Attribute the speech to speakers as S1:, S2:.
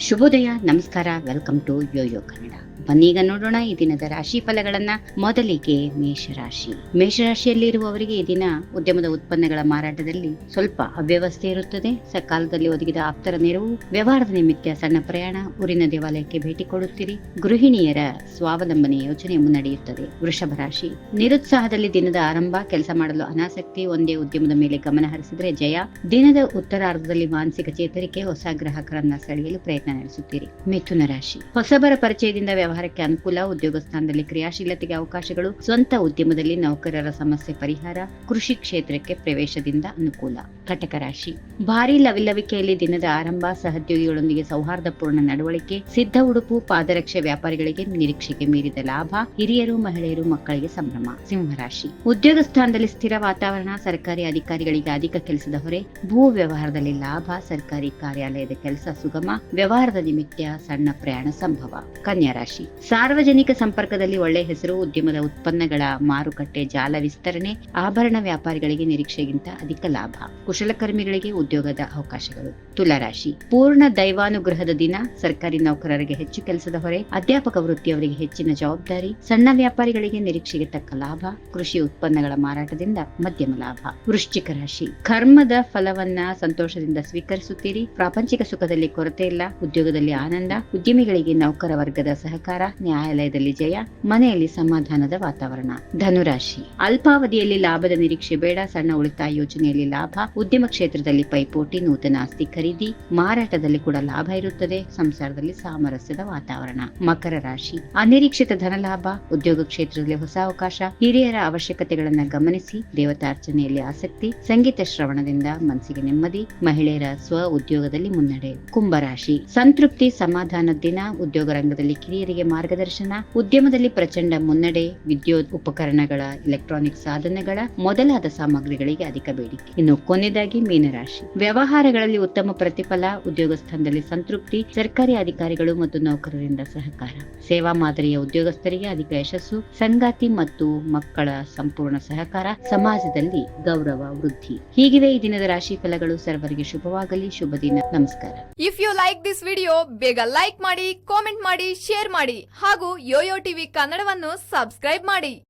S1: ಶುಭೋದಯ, ನಮಸ್ಕಾರ welcome to Yoyo Kannada ಬನ್ನೀಗ ನೋಡೋಣ ಈ ದಿನದ ರಾಶಿ ಫಲಗಳನ್ನ. ಮೊದಲಿಗೆ ಮೇಷರಾಶಿ. ಮೇಷರಾಶಿಯಲ್ಲಿರುವವರಿಗೆ ಈ ದಿನ ಉದ್ಯಮದ ಉತ್ಪನ್ನಗಳ ಮಾರಾಟದಲ್ಲಿ ಸ್ವಲ್ಪ ಅವ್ಯವಸ್ಥೆ ಇರುತ್ತದೆ. ಸಕಾಲದಲ್ಲಿ ಒದಗಿದ ಆಪ್ತರ ನೆರವು, ವ್ಯವಹಾರದ ನಿಮಿತ್ತ ಸಣ್ಣ ಪ್ರಯಾಣ, ಊರಿನ ದೇವಾಲಯಕ್ಕೆ ಭೇಟಿ ಕೊಡುತ್ತೀರಿ. ಗೃಹಿಣಿಯರ ಸ್ವಾವಲಂಬನೆ ಯೋಜನೆ ಮುನ್ನಡೆಯುತ್ತದೆ. ವೃಷಭ ರಾಶಿ, ನಿರುತ್ಸಾಹದಲ್ಲಿ ದಿನದ ಆರಂಭ, ಕೆಲಸ ಮಾಡಲು ಅನಾಸಕ್ತಿ, ಒಂದೇ ಉದ್ಯಮದ ಮೇಲೆ ಗಮನ ಹರಿಸಿದ್ರೆ ಜಯ. ದಿನದ ಉತ್ತರಾರ್ಧದಲ್ಲಿ ಮಾನಸಿಕ ಚೇತರಿಕೆ, ಹೊಸ ಗ್ರಾಹಕರನ್ನ ಸೆಳೆಯಲು ಪ್ರಯತ್ನ ನಡೆಸುತ್ತೀರಿ ಮಿಥುನ ರಾಶಿ. ಹೊಸಬರ ಪರಿಚಯದಿಂದ ವ್ಯವಹಾರಕ್ಕೆ ಅನುಕೂಲ, ಉದ್ಯೋಗ ಸ್ಥಾನದಲ್ಲಿ ಕ್ರಿಯಾಶೀಲತೆಗೆ ಅವಕಾಶಗಳು, ಸ್ವಂತ ಉದ್ಯಮದಲ್ಲಿ ನೌಕರರ ಸಮಸ್ಯೆ ಪರಿಹಾರ, ಕೃಷಿ ಕ್ಷೇತ್ರಕ್ಕೆ ಪ್ರವೇಶದಿಂದ ಅನುಕೂಲ. ಕಟಕ ರಾಶಿ. ಭಾರಿ ಲವಿಲ್ಲವಿಕೆಯಲ್ಲಿ ದಿನದ ಆರಂಭ, ಸಹೋದ್ಯೋಗಿಗಳೊಂದಿಗೆ ಸೌಹಾರ್ದಪೂರ್ಣ ನಡವಳಿಕೆ, ಸಿದ್ಧ ಉಡುಪು, ಪಾದರಕ್ಷೆ ವ್ಯಾಪಾರಿಗಳಿಗೆ ನಿರೀಕ್ಷೆಗೆ ಮೀರಿದ ಲಾಭ, ಹಿರಿಯರು, ಮಹಿಳೆಯರು, ಮಕ್ಕಳಿಗೆ ಸಂಭ್ರಮ. ಸಿಂಹರಾಶಿ ಉದ್ಯೋಗ ಸ್ಥಾನದಲ್ಲಿ ಸ್ಥಿರ ವಾತಾವರಣ, ಸರ್ಕಾರಿ ಅಧಿಕಾರಿಗಳಿಗೆ ಅಧಿಕ ಕೆಲಸದ ಹೊರೆ, ಭೂ ವ್ಯವಹಾರದಲ್ಲಿ ಲಾಭ, ಸರ್ಕಾರಿ ಕಾರ್ಯಾಲಯದ ಕೆಲಸ ಸುಗಮ ವ್ಯವಹಾರದ ನಿಮಿತ್ತ ಸಣ್ಣ ಪ್ರಯಾಣ ಸಂಭವ. ಕನ್ಯಾ ರಾಶಿ. ಸಾರ್ವಜನಿಕ ಸಂಪರ್ಕದಲ್ಲಿ ಒಳ್ಳೆ ಹೆಸರು, ಉದ್ಯಮದ ಉತ್ಪನ್ನಗಳ ಮಾರುಕಟ್ಟೆ, ಜಾಲ ವಿಸ್ತರಣೆ, ಆಭರಣ ವ್ಯಾಪಾರಿಗಳಿಗೆ ನಿರೀಕ್ಷೆಗಿಂತ ಅಧಿಕ ಲಾಭ. ಕುಶಲಕರ್ಮಿಗಳಿಗೆ ಉದ್ಯೋಗದ ಅವಕಾಶಗಳು. ತುಲಾರಾಶಿ ಪೂರ್ಣ ದೈವಾನುಗ್ರಹದ ದಿನ ಸರ್ಕಾರಿ ನೌಕರರಿಗೆ ಹೆಚ್ಚು ಕೆಲಸದ ಹೊರೆ, ಅಧ್ಯಾಪಕ ವೃತ್ತಿಯವರಿಗೆ ಹೆಚ್ಚಿನ ಜವಾಬ್ದಾರಿ, ಸಣ್ಣ ವ್ಯಾಪಾರಿಗಳಿಗೆ ನಿರೀಕ್ಷೆಗೆ ತಕ್ಕ ಲಾಭ, ಕೃಷಿ ಉತ್ಪನ್ನಗಳ ಮಾರಾಟದಿಂದ ಮಧ್ಯಮ ಲಾಭ. ವೃಶ್ಚಿಕ ರಾಶಿ. ಕರ್ಮದ ಫಲವನ್ನ ಸಂತೋಷದಿಂದ ಸ್ವೀಕರಿಸುತ್ತೀರಿ. ಪ್ರಾಪಂಚಿಕ ಸುಖದಲ್ಲಿ ಕೊರತೆ ಇಲ್ಲ, ಉದ್ಯೋಗದಲ್ಲಿ ಆನಂದ, ಉದ್ಯಮಿಗಳಿಗೆ ನೌಕರ ವರ್ಗದ ಸಹಕಾರ, ನ್ಯಾಯಾಲಯದಲ್ಲಿ ಜಯ, ಮನೆಯಲ್ಲಿ ಸಮಾಧಾನದ ವಾತಾವರಣ. ಧನುರಾಶಿ. ಅಲ್ಪಾವಧಿಯಲ್ಲಿ ಲಾಭದ ನಿರೀಕ್ಷೆ ಬೇಡ, ಸಣ್ಣ ಉಳಿತಾಯ ಯೋಜನೆಯಲ್ಲಿ ಲಾಭ, ಉದ್ಯಮ ಕ್ಷೇತ್ರದಲ್ಲಿ ಪೈಪೋಟಿ, ನೂತನ ಆಸ್ತಿ ಮಾರಾಟದಲ್ಲಿ ಕೂಡ ಲಾಭ ಇರುತ್ತದೆ. ಸಂಸಾರದಲ್ಲಿ ಸಾಮರಸ್ಯದ ವಾತಾವರಣ. ಮಕರ ರಾಶಿ. ಅನಿರೀಕ್ಷಿತ ಧನಲಾಭ, ಉದ್ಯೋಗ ಕ್ಷೇತ್ರದಲ್ಲಿ ಹೊಸ ಅವಕಾಶ, ಹಿರಿಯರ ಅವಶ್ಯಕತೆಗಳನ್ನ ಗಮನಿಸಿ, ದೇವತಾರ್ಚನೆಯಲ್ಲಿ ಆಸಕ್ತಿ, ಸಂಗೀತ ಶ್ರವಣದಿಂದ ಮನಸ್ಸಿಗೆ ನೆಮ್ಮದಿ, ಮಹಿಳೆಯರ ಸ್ವ ಉದ್ಯೋಗದಲ್ಲಿ ಮುನ್ನಡೆ. ಕುಂಭರಾಶಿ ಸಂತೃಪ್ತಿ ಸಮಾಧಾನದ ದಿನ, ಉದ್ಯೋಗ ರಂಗದಲ್ಲಿ ಕಿರಿಯರಿಗೆ ಮಾರ್ಗದರ್ಶನ, ಉದ್ಯಮದಲ್ಲಿ ಪ್ರಚಂಡ ಮುನ್ನಡೆ, ವಿದ್ಯುತ್ ಉಪಕರಣಗಳ ಎಲೆಕ್ಟ್ರಾನಿಕ್ ಸಾಧನಗಳ ಮೊದಲಾದ ಸಾಮಗ್ರಿಗಳಿಗೆ ಅಧಿಕ ಬೇಡಿಕೆ. ಇನ್ನು ಕೊನೆಯದಾಗಿ ಮೀನರಾಶಿ. ವ್ಯವಹಾರಗಳಲ್ಲಿ ಉತ್ತಮ ಪ್ರತಿಫಲ ಉದ್ಯೋಗ ಸ್ಥಾನದಲ್ಲಿ ಸಂತೃಪ್ತಿ, ಸರ್ಕಾರಿ ಅಧಿಕಾರಿಗಳು ಮತ್ತು ನೌಕರರಿಂದ ಸಹಕಾರ. ಸೇವಾ ಮಾದರಿಯ ಉದ್ಯೋಗಸ್ಥರಿಗೆ ಅಧಿಕ ಯಶಸ್ಸು, ಸಂಗಾತಿ ಮತ್ತು ಮಕ್ಕಳ ಸಂಪೂರ್ಣ ಸಹಕಾರ, ಸಮಾಜದಲ್ಲಿ ಗೌರವ, ವೃದ್ಧಿ. ಹೀಗಿದೆ ಈ ದಿನದ ರಾಶಿ ಫಲಗಳು. ಸರ್ವರಿಗೆ ಶುಭವಾಗಲಿ, ಶುಭ ದಿನ. ನಮಸ್ಕಾರ.
S2: If you like this video ಬೇಗ ಲೈಕ್ ಮಾಡಿ ಕಾಮೆಂಟ್ ಮಾಡಿ ಶೇರ್ ಮಾಡಿ ಹಾಗೂ ಯೋಯೋ ಟಿವಿ ಕನ್ನಡವನ್ನು ಸಬ್ಸ್ಕ್ರೈಬ್ ಮಾಡಿ.